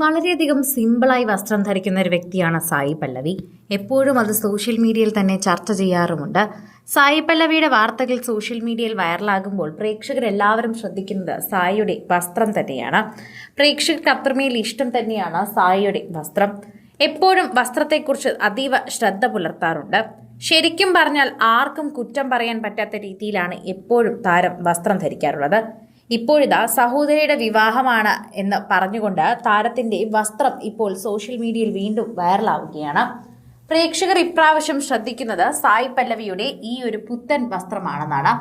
വളരെയധികം സിമ്പിളായി വസ്ത്രം ധരിക്കുന്ന ഒരു വ്യക്തിയാണ് സായി പല്ലവി. എപ്പോഴും അത് സോഷ്യൽ മീഡിയയിൽ തന്നെ ചർച്ച ചെയ്യാറുമുണ്ട്. സായി പല്ലവിയുടെ വാർത്തകൾ സോഷ്യൽ മീഡിയയിൽ വൈറലാകുമ്പോൾ പ്രേക്ഷകരെല്ലാവരും ശ്രദ്ധിക്കുന്നത് സായിയുടെ വസ്ത്രം തന്നെയാണ്. പ്രേക്ഷകർക്ക് അത്രമേൽ ഇഷ്ടം തന്നെയാണ് സായിയുടെ വസ്ത്രം. എപ്പോഴും വസ്ത്രത്തെക്കുറിച്ച് അതീവ ശ്രദ്ധ പുലർത്താറുണ്ട്. ശരിക്കും പറഞ്ഞാൽ ആർക്കും കുറ്റം പറയാൻ പറ്റാത്ത രീതിയിലാണ് എപ്പോഴും താരം വസ്ത്രം ധരിക്കാറുള്ളത്. ഇപ്പോഴിതാ സഹോദരിയുടെ വിവാഹമാണ് എന്ന് പറഞ്ഞുകൊണ്ട് താരത്തിന്റെ വസ്ത്രം ഇപ്പോൾ സോഷ്യൽ മീഡിയയിൽ വീണ്ടും വൈറലാവുകയാണ്. പ്രേക്ഷകർ ഇപ്രാവശ്യം ശ്രദ്ധിക്കുന്നത് സായി പല്ലവിയുടെ ഈ ഒരു പുത്തൻ വസ്ത്രമാണെന്നാണ്.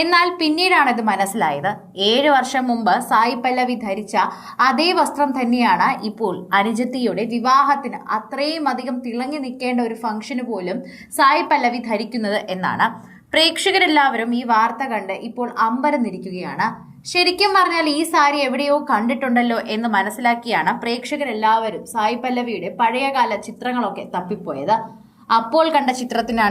എന്നാൽ പിന്നീടാണ് ഇത് മനസ്സിലായത്. ഏഴ് വർഷം മുമ്പ് സായി പല്ലവി ധരിച്ച അതേ വസ്ത്രം തന്നെയാണ് ഇപ്പോൾ അനുജത്തിയുടെ വിവാഹത്തിന് അത്രയും അധികം തിളങ്ങി നിൽക്കേണ്ട ഒരു ഫംഗ്ഷന് പോലും സായി പല്ലവി ധരിക്കുന്നത് എന്നാണ്. പ്രേക്ഷകരെല്ലാവരും ഈ വാർത്ത കണ്ട് ഇപ്പോൾ അമ്പരന്നിരിക്കുകയാണ്. ശരിക്കും പറഞ്ഞാൽ ഈ സാരി എവിടെയോ കണ്ടിട്ടുണ്ടല്ലോ എന്ന് മനസ്സിലാക്കിയാണ് പ്രേക്ഷകരെല്ലാവരും സായി പല്ലവിയുടെ പഴയകാല ചിത്രങ്ങളൊക്കെ തപ്പിപ്പോയത്. അപ്പോൾ കണ്ട ചിത്രത്തിന്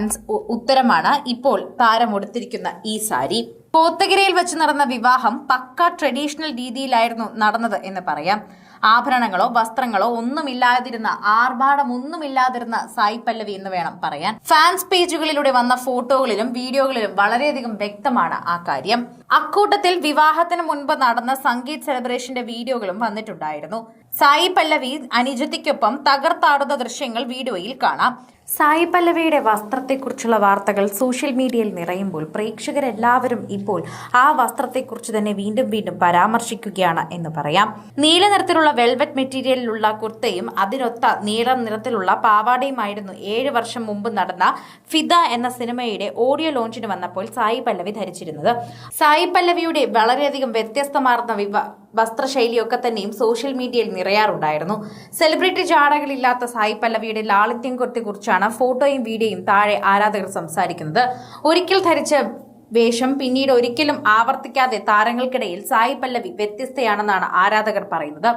ഉത്തരമാണ് ഇപ്പോൾ താരം ഉടുത്തിരിക്കുന്ന ഈ സാരി. കോത്തഗിരയിൽ വെച്ച് നടന്ന വിവാഹം പക്ക ട്രഡീഷണൽ രീതിയിലായിരുന്നു നടന്നത് എന്ന് പറയാം. ആഭരണങ്ങളോ വസ്ത്രങ്ങളോ ഒന്നുമില്ലാതിരുന്ന ആർഭാടം ഒന്നുമില്ലാതിരുന്ന സായി പല്ലവി എന്ന് വേണം പറയാൻ. ഫാൻസ് പേജുകളിലൂടെ വന്ന ഫോട്ടോകളിലും വീഡിയോകളിലും വളരെയധികം വ്യക്തമാണ് ആ കാര്യം. അക്കൂട്ടത്തിൽ വിവാഹത്തിന് മുൻപ് നടന്ന സംഗീത് സെലിബ്രേഷന്റെ വീഡിയോകളും വന്നിട്ടുണ്ടായിരുന്നു. സായി പല്ലവി അനുജത്തിക്കൊപ്പം തകർത്താടുന്ന ദൃശ്യങ്ങൾ വീഡിയോയിൽ കാണാം. സായി പല്ലവിയുടെ വസ്ത്രത്തെക്കുറിച്ചുള്ള വാർത്തകൾ സോഷ്യൽ മീഡിയയിൽ നിറയുമ്പോൾ പ്രേക്ഷകരെല്ലാവരും ഇപ്പോൾ ആ വസ്ത്രത്തെക്കുറിച്ച് തന്നെ വീണ്ടും വീണ്ടും പരാമർശിക്കുകയാണ് എന്ന് പറയാം. നീല നിറത്തിലുള്ള വെൽവെറ്റ് മെറ്റീരിയലിലുള്ള കുർത്തയും അതിനൊത്ത നീല നിറത്തിലുള്ള പാവാടയുമായിരുന്നു ഏഴ് വർഷം മുമ്പ് നടന്ന ഫിദ എന്ന സിനിമയുടെ ഓഡിയോ ലോഞ്ചിന് വന്നപ്പോൾ സായി പല്ലവി ധരിച്ചിരുന്നത്. സായി പല്ലവിയുടെ വളരെയധികം വ്യത്യസ്തമാർന്ന വസ്ത്രശൈലിയൊക്കെ തന്നെയും സോഷ്യൽ മീഡിയയിൽ നിറയാറുണ്ടായിരുന്നു. സെലിബ്രിറ്റി ജാടകളില്ലാത്ത സായി പല്ലവിയുടെ ലാളിത്യം കുറിച്ചാണ് ഫോട്ടോയും വീഡിയോയും താഴെ ആരാധകർ സംസാരിക്കുന്നത്. ഒരിക്കൽ ധരിച്ച വേഷം പിന്നീട് ഒരിക്കലും ആവർത്തിക്കാതെ താരങ്ങൾക്കിടയിൽ സായി പല്ലവി വ്യത്യസ്തയാണെന്നാണ് ആരാധകർ പറയുന്നത്.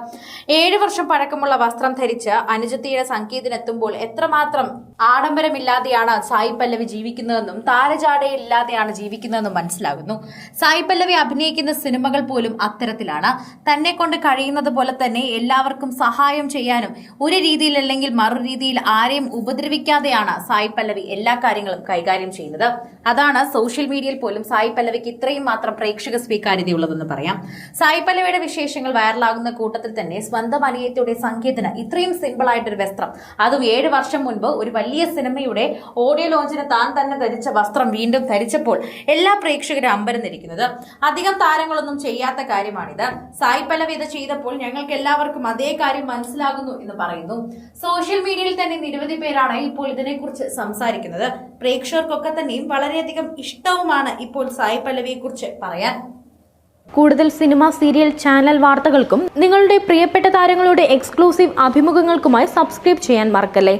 ഏഴ് വർഷം പഴക്കമുള്ള വസ്ത്രം ധരിച്ച് അനുജത്തിയുടെ സംഗീതത്തിനെത്തുമ്പോൾ എത്രമാത്രം ആഡംബരമില്ലാതെയാണ് സായി പല്ലവി ജീവിക്കുന്നതെന്നും താരജാടയില്ലാതെയാണ് ജീവിക്കുന്നതെന്നും മനസ്സിലാകുന്നു. സായി പല്ലവി അഭിനയിക്കുന്ന സിനിമകൾ പോലും അത്തരത്തിലാണ്. തന്നെ കൊണ്ട് കഴിയുന്നത് പോലെ തന്നെ എല്ലാവർക്കും സഹായം ചെയ്യാനും ഒരു രീതിയിൽ അല്ലെങ്കിൽ മറു രീതിയിൽ ആരെയും ഉപദ്രവിക്കാതെയാണ് സായി പല്ലവി എല്ലാ കാര്യങ്ങളും കൈകാര്യം ചെയ്യുന്നത്. അതാണ് സോഷ്യൽ മീഡിയയിൽ പോലും സായി പല്ലവിക്ക് ഇത്രയും മാത്രം പ്രേക്ഷക സ്വീകാര്യതയുള്ളതെന്ന് പറയാം. സായി പല്ലവിയുടെ വിശേഷങ്ങൾ വൈറലാകുന്ന കൂട്ടത്തിൽ തന്നെ സ്വന്തം അനിയത്തിയുടെ സംഗീതത്തിന് ഇത്രയും സിമ്പിൾ ആയിട്ടൊരു വസ്ത്രം. അതും ഏഴ് വർഷം മുൻപ് ഒരു വലിയ സിനിമയുടെ ഓഡിയോ ലോഞ്ചിന് താൻ തന്നെ ധരിച്ച വസ്ത്രം വീണ്ടും ധരിച്ചപ്പോൾ എല്ലാ പ്രേക്ഷകരും അമ്പരന്നിരിക്കുന്നത്. അധികം താരങ്ങളൊന്നും ചെയ്യാത്ത കാര്യമാണിത്. സായി പല്ലവി ഇത് ചെയ്തപ്പോൾ ഞങ്ങൾക്ക് എല്ലാവർക്കും അതേ കാര്യം മനസ്സിലാകുന്നു എന്ന് പറയുന്നു. സോഷ്യൽ മീഡിയയിൽ തന്നെ നിരവധി പേരാണ് ഇപ്പോൾ ഇതിനെക്കുറിച്ച് സംസാരിക്കുന്നത്. പ്രേക്ഷകർക്കൊക്കെ തന്നെയും വളരെയധികം ഇഷ്ടവുമാണ് ഇപ്പോൾ സായി പല്ലവിയെ കുറിച്ച് പറയാൻ? കൂടുതൽ സിനിമ സീരിയൽ ചാനൽ വാർത്തകൾക്കും നിങ്ങളുടെ പ്രിയപ്പെട്ട താരങ്ങളുടെ എക്സ്ക്ലൂസീവ് അഭിമുഖങ്ങൾക്കുമായി സബ്സ്ക്രൈബ് ചെയ്യാൻ മറക്കല്ലേ?